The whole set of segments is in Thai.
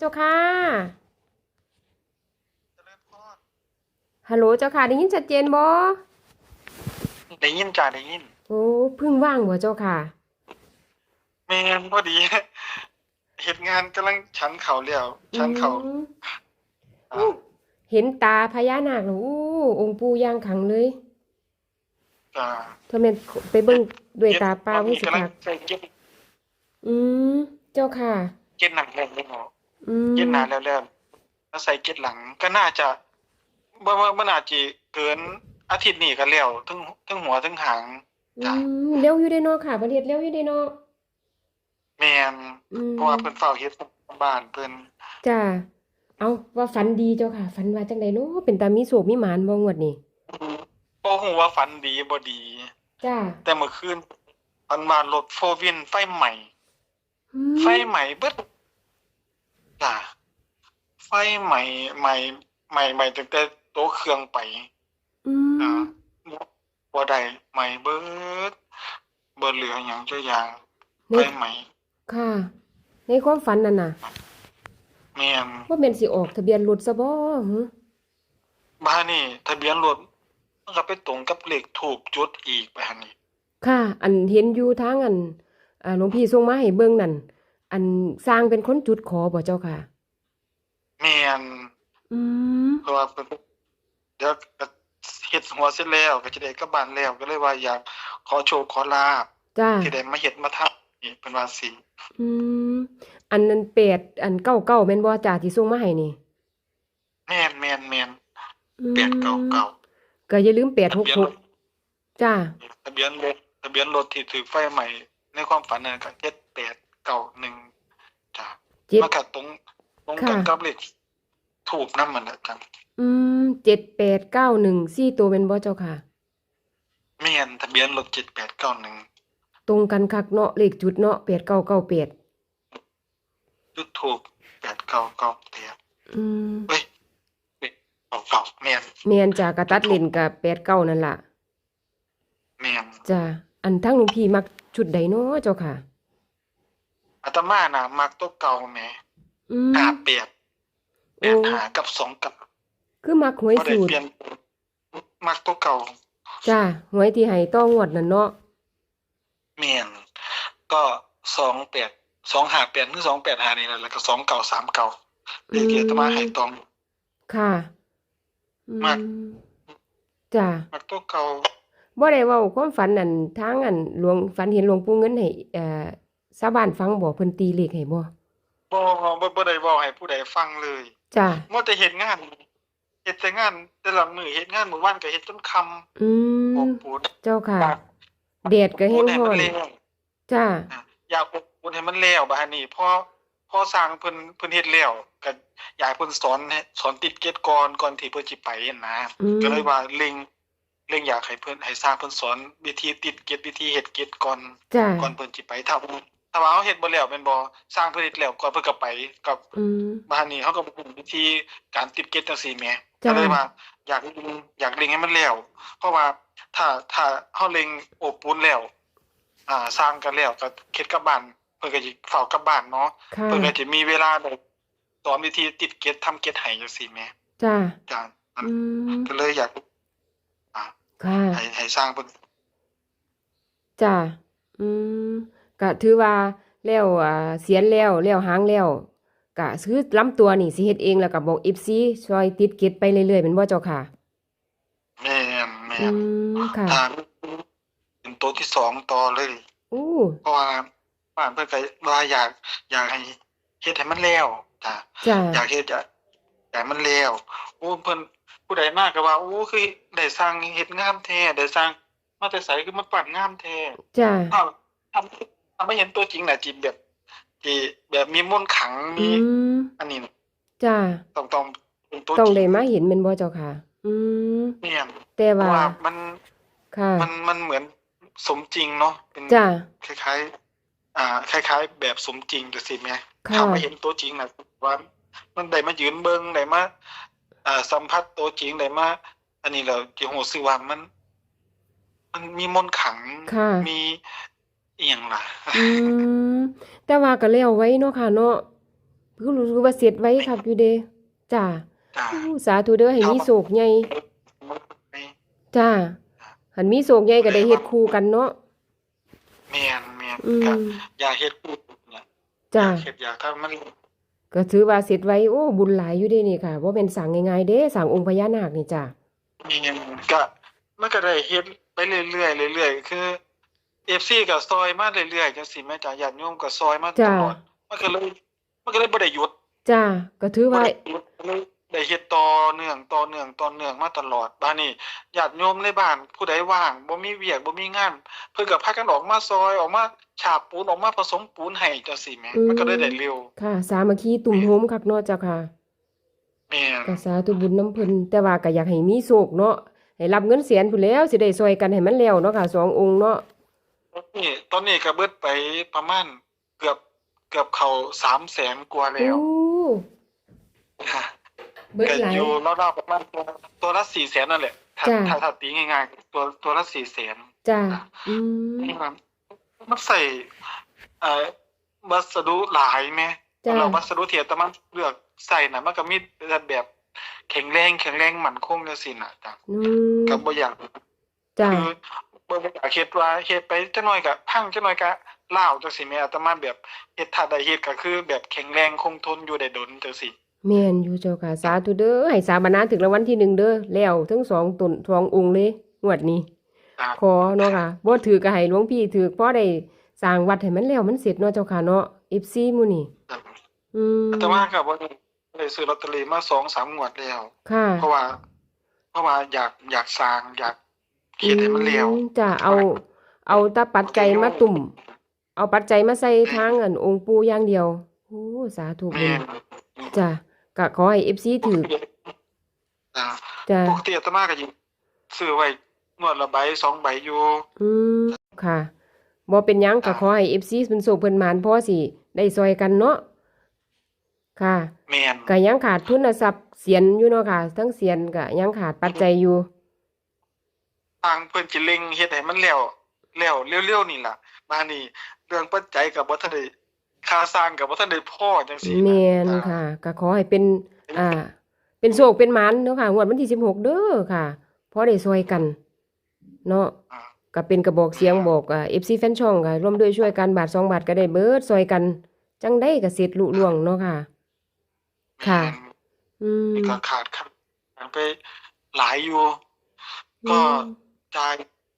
เจ้าค่ะเจริญพรฮัลโหลเจ้าค่ะได้ยินชัดเจนบ่ได้ยินจ้าได้ยิน โอ้เพิ่งว่างบ่เจ้าค่ะแม่นพอดีเฮ็ดงานกำลังชันเขาแล้วชันเขาอืมอ่าเห็นตาพญานาคแล้วอู้องค์ปู่ย่างขังเลยจ้าถ้าแม่นไปเบิ่งด้วยตาเปล่าตอนรู้นี้สิกำลังคักใส่เก็บอืมเจ้าค่ะเก็บหนังแล้วเนาะอืม เก็บหนาแล้วแล้วแล้วใส่เก็บหลังก็น่าจะบ่ว่าบ่น่าจะเกินอาทิตย์นี้ก็แล้วทั้งทั้งหัวทั้งหางจ้ะอืมเร็วอยู่เด้เนาะค่ะประเทศเร็วอยู่เด้เนาะแม่นอืมเพราะว่าเพิ่นเฝ้าเฮ็ดบ้านเพิ่นจ้าเอาว่าฝันดีเจ้าค่ะฝันว่าจังไดเนาะเป็นตามีโศกมีหมานบ่งวดนี้บ่ฮู้ว่าฝันดีบ่ดีจ้าแต่เมื่อคืนฝันว่ารถโฟวินไฟใหม่อืมไฟใหม่เบิด จ้ะไฟใหม่ใหม่ใหม่ใหม่ตั้งแต่โต๊ะเครื่องไปอือ่ามบ่ได้ใหม่เบิดบ่เหลือหยังจักอย่างในไฟใหม่ค่ะ ในความฝันนั่นน่ะแม่นว่าแม่นสิออกทะเบียนรถซะบ่หึบ้านนี่ทะเบียนรถมันก็ไปตรงกับเลขถูกจุดอีกไปหั่นนี่ค่ะ อันเห็นอยู่ทางอันอ่าหลวงพี่ส่งมาให้เบิ่งนั่น อันสร้างเป็นคนจุดขอบ่เจ้าค่ะ แม่นอืมเพราะว่าเพิ่นเดี๋ยวก็เฮ็ดหัวเสร็จแล้วก็จะได้กลับบ้านแล้วก็เลยว่าอยากขอโชคขอลาบจ้าที่ได้มาเฮ็ดมาทำนี่เพิ่นว่าสิอืมอันนั้นเป็ดอันเก้าเก้าแม่นบ่จ้าที่ส่งมาให้นี่แม่นแม่นแม่นอืมแปดเก้าเก้าก็อย่าลืมทะเบียนรถ866จ้า ทะเบียนรถทะเบียนรถที่ถูกไฟใหม่ในความฝันนั่นก็ 7891จ้ะเจ็ด มันก็ตรงตรงกันค่ะ กับเลขถูกนำมันน่ะจ้ะอืมเจ็ดแปดเก้าหนึ่งสี่ตัวเป็นบ่เจ้าค่ะแม่นทะเบียนรถ7891ตรงกันคักเนาะเลขจุดเนาะแปดเก้าเก้าแปดจุดถูก8998อืมเอ้ยเก่าๆแม่นแม่นจ้ากระตัดเลนกับแปดเก้านั่นล่ะแม่นจ้าอันทั้งหลวงพี่มักชุดใดเนาะเจ้าค่ะ อาตมาน่ะ มักตัวเก่าแหมอืมหาเปรียบแปโอ้ดหากับสองกับคือมักหวยบ่ได้สูตรเปลี่ยน มักตัวเก่าจ้าหวยที่ให้ต้องวดนั่นเนาะแม่นก็สองแปดสองหาแปดหรือสองแปดหานี่แหละแล้วก็สองเก่าสามเก่าเรียกเกียรติมาให้ตอง ค่ะอืมัก จ้ามักตัวเก่า บ่ได้เว้าความฝันนั่นทางอันหลวงฝันเห็นหลวงปู่เงินให้เอ่อ ชาวบ้านฟังบ่เพิ่นตีเลขให้บ่บ่บ่บ่ได้เว้าให้ผู้ใดฟังเลยจ้ามัวแต่เฮ็ดงานเฮ็ดแต่งานแต่ละมื้อเฮ็ดงานมื้อวานก็เฮ็ดจนค่ำอือบมอุ่นเจ้าค่ะแดดก็อบแห้อุ่งนให้ร้อมันนแล้วจ้าอะอยากอบอุ่นให้มันแล้วบัดนี้พอพอสร้างเพิ่นเพิ่นเฮ็ดแล้วก็อยากให้เพิ่นสอนให้สอนติดเกตก่อนก่อนที่เพิ่นสิไปนั่นนะอืมก็เลยว่าเล็งเล็งอยากให้เพิ่นให้สร้างเพิ่นสอนวิธีติดเกตวิธีเฮ็ดเกตก่อนจ้าก่อนเพิ่นสิไปถ้าถ้า ว่าเฮาเฮ็ดบ่แล้วแม่นบ่สร้างเพิ่นเฮ็ดแล้วก่อนเพิ่นก็ไปกับอืม บ้านนี้เฮาก็บ่รู้วิธีการติดเกตจังซี่แหมจ้ะ ก็เลยว่าอยากอยากเล็งให้มันแล้วเพราะว่าถ้าถ้าเฮาเล็งโอบปูนแล้ว อ่าสร้างกันแล้วก็เฮ็ดกลับบ้านเพิ่นก็สิเฝ้ากลับบ้านเนาะค่ะ เพิ่นก็จะมีเวลาได้สอนวิธีติดเกตทำเกตให้จังซี่แหมจ้าจ้ะอืมก็เลยอยากอ่าค่ะ ให้ให้สร้างเพิ่น จ้าอืม ก็ถือว่าแล้วอ่าเสียนแล้วแล้วหางแล้วก็คือลำตัวนี่สิเฮ็ดเองแล้วก็บอก FC ช่วยติดเก็ตไปเรื่อยๆเป็นบ่เจ้าค่ะแม่นแม่อืนมค่ะ ทางเป็นตัวที่สองต่อเลย อู้เพราะว่าบ้านเพิ่นก็ว่าอยากอยากให้เฮ็ดให้มันแล้วจ้ะจ้าอยากเฮ็ดอยากอยากให้มันแล้วโอ้เพิ่นผู้ใดมากก็ว่าโอ้คือได้สร้างเฮ็ดงามแท้ได้สร้างมาแต่ไสคือมาปั้นงามแท้จ้าถ้าทำ ถ้าไม่เห็นตัวจริงน่ะจิแบบจิแบบมีมนต์ขลังอืมีม อันนี้จ้าต้องต้องเป็นตัวต้องจริได้งมาเห็นแม่นบ่เจ้าค่ะ อืม เนี่ยแต่เพราะว่าว่ามันค่ะ มันมันเหมือนสมจริงเนาะเป็นจ้าคล้ายๆ อ่า คล้าย ๆ แบบสมจริงจังซี่แหมค่ะ ถ้าไม่เห็นตัวจริงน่ะว่า มันได้มายืนเบิ่งได้มาอ่า สัมผัสตัวจริงได้มาอันนี้แล้วสิฮู้สึกว่ามัน มันมีมนต์ขลังค่ะ มี อีหยังล่ะ อืมแต่ว่าก็แล้วไว้เนาะค่ะเนาะคือรู้สึกว่าเสร็จไว้คักอยู่เด้จ้าจ้าอู้สาธุเด้อให้มีโศกใหญ่ไม่จ้าหันมีโศกใหญ่ก็ได้เฮ็ดคู่กันเนาะแม่นแม่นอืก็มอย่าเฮ็ดพูดเนี่ยจ้าเฮ็ดอย่าถ้ามันก็ถือว่าเสร็จไว้โอ้บุญหลายอยู่เด้นี่ค่ะบ่แม่นสร้างง่ายๆเด้สร้างองค์พญานาคนี่จ้าแม่นก็มันก็ได้เฮ็ดไปเรื่อยๆเรื่อยๆคือ FC ก็ซอยมาเรื่อยๆจังซี่แม่จ้าญาติโยมก็ซอยมาตจ้าลอดมันก็เลยมันก็เลยบ่ได้หยุดจ้าก็ถือบ่ว่าได้หยุดเลยได้เฮ็ดต่อเนื่องต่อเนื่องต่อเนื่องมาตลอดบ้านนี้ญาติโยมในบ้านผู้ใดว่างบ่มีเวียกบ่มีงาน เพิ่นก็พากันออกมาซอยออกมาฉาบปูนออกมาผสมปูนให้จังซี่แหมมันก็เลยได้เร็วค่ะ สามัคคีตุ่มโฮมคักเนาะจ้าค่ะแม่นก็สาธุบุญน้ำเพิ่นแต่ว่าก็อยากให้มีโศกเนาะให้รับเงินแสนพุ่นแล้วสิได้ซอยกันให้มันแล้วเนาะค่ะสององค์เนาะ นี่ตอนนี้ก็เบิดไปประมาณเกือบเกือบเข้า300,000กว่าแล้วโอ้ค่ะเบิดก็หลาย อยู่ราวๆประมาณตัวตัวละ400,000นั่นแหละถ้าจ้ะ ถ้าถ้าตีง่ายๆตัวตัวละ400,000จ้าอืมนี่มันมันใส่เอ่อวัสดุหลายแม่จ้ะ เราวัสดุที่อาตมาเลือกใส่น่ะมันก็มีแบบแข็งแรงแข็งแรงมั่นคงจังซี่น่ะจ้ะอืมก็บ่อยากจ้าคือ บ่บ่อยากเฮ็ดว่าเฮ็ดไปจักหน่อยก็พังจักหน่อยก็ลาวจังซี่แม่อาตมาแบบเฮ็ดถ้าได้เฮ็ดก็คือ แบบแข็งแรงคงทนอยู่ได้ดนจังซี่แม่นอยู่เจ้าค่ะสาธุเด้อให้สาบานนาถึงรางวัลที่หนึ่งเด้อแล้วทั้งสองตนสององค์เลยงวดนี้จ้ะขอเนาะค่ะบ่ถือก็ให้หลวงพี่ถือพอได้สร้างวัดให้มันแล้วมันเสร็จเนาะเจ้าค่ะเนาะ FC หมู่นี่จ้ะอืมอาตมาก็บ่ได้ซื้อลอตเตอรี่มา2-3งวดแล้วค่ะเพราะว่า เพราะว่าอยากอยากสร้างอยาก เฮ็ดให้มันแล้วอืมจ้ะเอา เอาแตาปัจจัยมาตุ่ม เอาปัจจัยมาใส่ทางอันองค์ปู่อย่างเดียวโอ้สาธุบุแม่ญนจ้ะก็ขอให้ FC ถืออ่าจ้ะปกติอาตมาก็สิซื้อไว้งวดละใบสองใบอยู่ อืมค่ะบ่เป็นหยังก็ขอให้ FC เพิ่นโชคเพิ่นหมานพอสิ ได้ซอยกันเนาะค่ะแม่น ก็ยังขาดทุนทรัพย์เสียนอยู่เนาะค่ะ ทั้งเสียนก็ยังขาดปัจจัยอยู่ ทางเพิ่นสิเร่งเฮ็ดให้มันแล้วแล้วเร็วๆนี่ล่ะมานี่เรื่องปัจจัยก็บ่ทันได้ค่าสร้างก็บ่ทันได้พอจังซี่แม่นอ่าค่ะก็ขอให้เป็นอ่าเป็นโชคเป็นหมานเนาะค่ะงวดวันที่16เด้อค่ะพอได้ซอยกัน เนาะอ่าก็เป็นกระบอกเสียงบอกอ่า FC แฟนช่องก็ร่วมด้วยช่วยกันบาท2บาทก็ได้เบิดซอยกัน จังได้ก็เสร็จลุล่วงเนาะค่ะ ค่ะ อืมแม่นก็ขาดครับไปหลายอยู่ ก็อืม จ่าย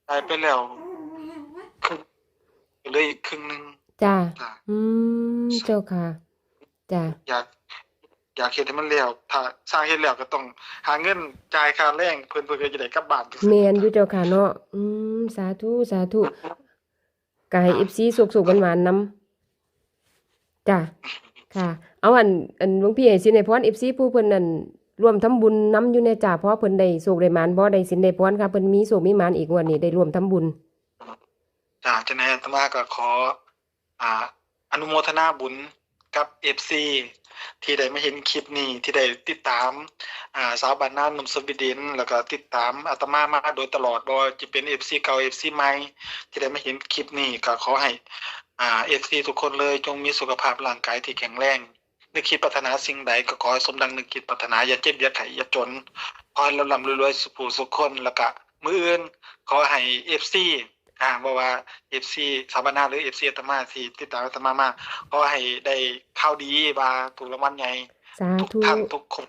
จ่ายไปแล้วครึ่งเหลยอีกครึ่งหนึงจ้าจ้ะอืมเจ้าค่ะจ้าอยาก อยากเฮ็ดให้มันแล้วถ้าสร้างเฮ็ดแล้วก็ต้อง หาเงินจ่ายค่าแรงเพิ่นเพิ่นก็จะได้กลับบ้านจังซี่แม่นอยู่เจ้าค่ะเนาะอืมสาธุสาธุก็ให้ FC สุกๆหวานๆนำจ้าค่ะ เอาอันอันหลวงพี่ให้สินให้พร FC ผู้เพิ่นนั่น รวมทำบุญน้ำอยู่ในจ้าเพราะเพิ่นได้โชคได้มานบ่ได้สินได้พรค่ะเพิ่นมีโชคมีมานอีกวดนี้ได้รวมทำบุญจ้าจังได๋อาตมาก็ขอ อ่า อนุโมทนาบุญกับ FC ที่ได้มาเห็นคลิปนี้ที่ได้ติดตาม อ่าสาวบ้านนานุ่มสวีเดนแล้วก็ติดตามอาตมามาโดยตลอดบ่จะเป็น FC เก่า FC ใหม่ที่ได้มาเห็นคลิปนี้ก็ขอให้ อ่า FC ทุกคนเลยจงมีสุขภาพร่างกายที่แข็งแรง นึกคิดปรารถนาสิ่งใดก็ขอให้สมดังนึกคิดปรารถนาอย่าเจ็บอย่าไข้อย่าจนขอให้ร่ำๆรวยๆสุขผู้สุขคนแล้วก็มื้ออื่นขอให้ FC อ่าบ่ว่า FC สาวบ้านนาหรือ FC อาตมาที่ติดตามอาตมามาขอให้ได้ข่าวดีว่าถูกรางวัลใหญ่สาทุกธุท่านทุกคน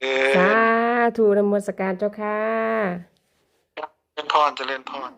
เออสาธุนมัสการเจ้าค่ะเจริญพรเจริญพร